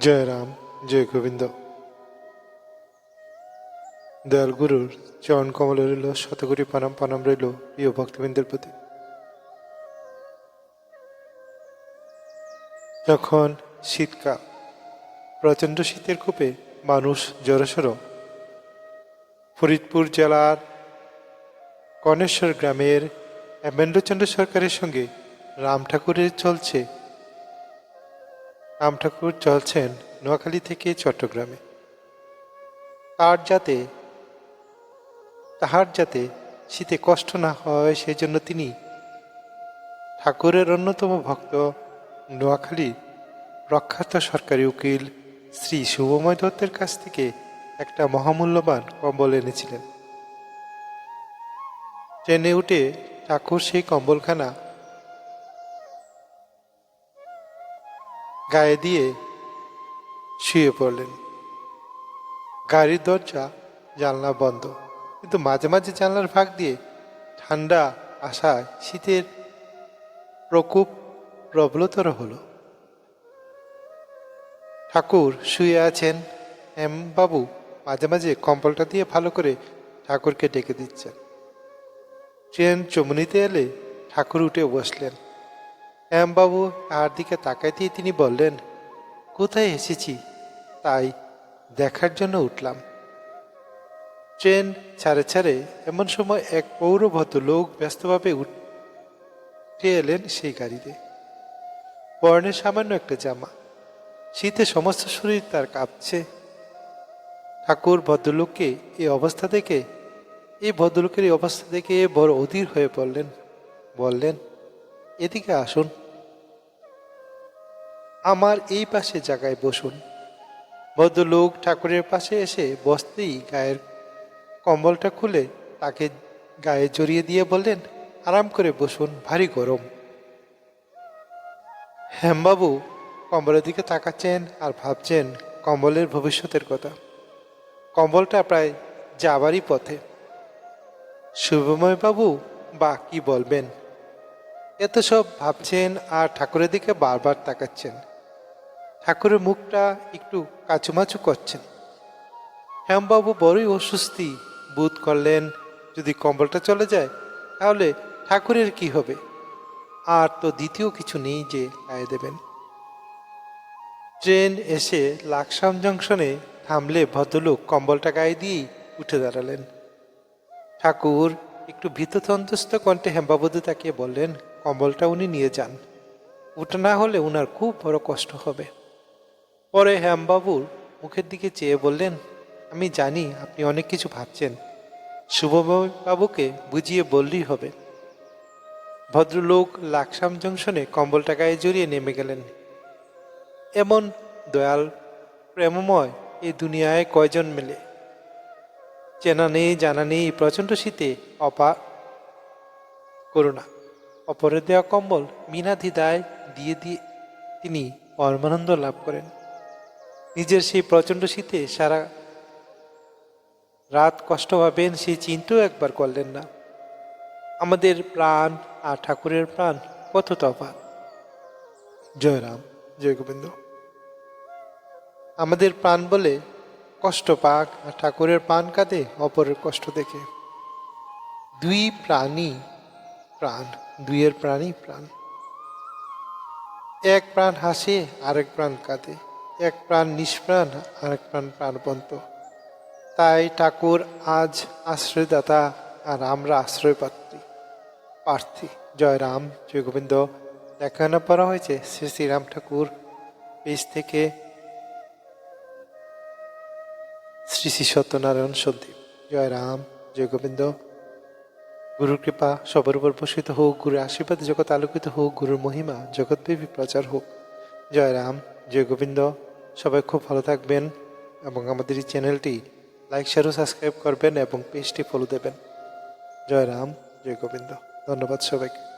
জয় রাম, জয় গোবিন্দ। দয়াল গুরুর চরণ কমল রইল, শতকোটি প্রণাম প্রণাম রইল প্রিয় ভক্তবৃন্দের প্রতি। যখন শীতকাল, প্রচণ্ড শীতের কূপে মানুষ জড়সড়, ফরিদপুর জেলার কর্ণেশ্বর গ্রামের হেমেন্দ্রচন্দ্র সরকারের সঙ্গে রাম ঠাকুরের চলছে ঠাকুর চলছেন নোয়াখালী থেকে চট্টগ্রামে। তার যাতে, তাহার যাতে শীতে কষ্ট না হয় সেই জন্য তিনি ঠাকুরের অন্যতম ভক্ত নোয়াখালী প্রখ্যাত সরকারি উকিল শ্রী শুভময় দত্তের কাছ থেকে একটা মহামূল্যবান কম্বল এনেছিলেন। ট্রেনে উঠে ঠাকুর সেই কম্বলখানা গায়ে দিয়ে শুয়ে পড়লেন। গাড়ির দরজা, জানলা বন্ধ। কিন্তু মাঝে মাঝে জানলার ফাঁক দিয়ে ঠান্ডা আসায় শীতের প্রকোপ প্রবলতর হলো। ঠাকুর শুয়ে আছেন, এম বাবু মাঝে মাঝে কম্বলটা দিয়ে ভালো করে ঠাকুরকে ডেকে দিচ্ছেন। ট্রেন চমনিতে এলে ঠাকুর উঠে বসলেন। শ্যামবাবু তার দিকে তাকাইতেই তিনি বললেন, কোথায় এসেছি? তাই দেখার জন্য উঠলাম। ট্রেন ছাড়ে ছাড়ে এমন সময় এক পৌরভদ্র লোক ব্যস্তভাবে উঠে এলেন সেই গাড়িতে। পরনে সামান্য একটা জামা। শীতে সমস্ত শরীর তার কাঁপছে। ঠাকুর ভদ্রলোককে এই অবস্থা দেখে এই ভদ্রলোকের এই অবস্থা দেখে বড় অধীর হয়ে পড়লেন। বললেন, এদিকে আসুন। আমার এই পাশে জায়গায় বসুন। ভদ্রলোক ঠাকুরের পাশে এসে বসতেই গায়ের কম্বলটা খুলে তাকে গায়ে জড়িয়ে দিয়ে বললেন, আরাম করে বসুন, ভারী গরম। হেমবাবু কম্বলের দিকে তাকাচ্ছেন আর ভাবছেন কম্বলের ভবিষ্যতের কথা। কম্বলটা প্রায় যাবারই পথে। শুভময় বাবু বা, কি বলবেন? এত সব ভাবছেন আর ঠাকুরের দিকে বারবার তাকাচ্ছেন। ঠাকুরের মুখটা একটু কাচুমাচু করছেন। শ্যামবাবু বড়ই অস্বস্তি বোধ করলেন, যদি কম্বলটা চলে যায়, তাহলে ঠাকুরের কি হবে? আর তো দ্বিতীয় কিছু নেই যে গায়ে দেবেন। ট্রেন এসে লাকসাম জংশনে থামলে ভদ্রলোক কম্বলটা গায়ে দিয়েই উঠে দাঁড়ালেন। ঠাকুর একটু ভীততন্তস্ত কণ্ঠে হেমবাবুদু তাকিয়ে বললেন, কম্বলটা উনি নিয়ে যান। ওটা না হলে উনার খুব বড় কষ্ট হবে। পরে হেমবাবুর মুখের দিকে চেয়ে বললেন, আমি জানি আপনি অনেক কিছু ভাবছেন। শুভবাবুকে বুঝিয়ে বললেই হবে। ভদ্রলোক লাকসাম জংশনে কম্বলটা গায়ে জড়িয়ে নেমে গেলেন। এমন দয়াল, প্রেমময় এই দুনিয়ায় কয়জন মেলে? চেনা নেই, জানা নেই প্রচণ্ড শীতে অপা করুণা। অপরের দেওয়া কম্বল মিনাধিদায় দিয়ে দিয়ে তিনি পরমানন্দ লাভ করেন। নিজের সেই প্রচণ্ড শীতে সারা রাত কষ্ট পাবেন, সেই চিন্তাও একবার করলেন না। আমাদের প্রাণ আর ঠাকুরের প্রাণ কত তফাৎ। জয় রাম, জয় গোবিন্দ। আমাদের প্রাণ বলে কষ্ট পাক আর ঠাকুরের প্রাণ কাঁদে অপরের কষ্ট দেখে। দুই প্রাণী প্রাণ, দুইয়ের প্রাণী প্রাণ। এক প্রাণ হাসে, আরেক প্রাণ কাঁদে। এক প্রাণ নিষ্প্রাণ, আরেক প্রাণ প্রাণবন্ত। তাই ঠাকুর আজ আশ্রয়দাতা আর আমরা আশ্রয়পাত্রী প্রার্থী জয় রাম, জয় গোবিন্দ। দেখানো পড়া হয়েছে শ্রী শ্রীরাম ঠাকুর পেজ থেকে। শ্রী শ্রী সত্যনারায়ণ সন্দীপ, জয় রাম, জয় গোবিন্দ। গুরুর কৃপা সবার উপর বসিত হোক, গুরুর আশীর্বাদ জগৎ আলোকিত হোক, গুরুর মহিমা জগৎব্যাপী প্রচার হোক। জয় রাম। জয় গোবিন্দ, সবাই খুব ভালো থাকবেন এবং আমাদের এই চ্যানেলটি লাইক শেয়ার ও সাবস্ক্রাইব করবেন এবং পেজটি ফলো দেবেন। জয় রাম, জয় গোবিন্দ। ধন্যবাদ সবাইকে।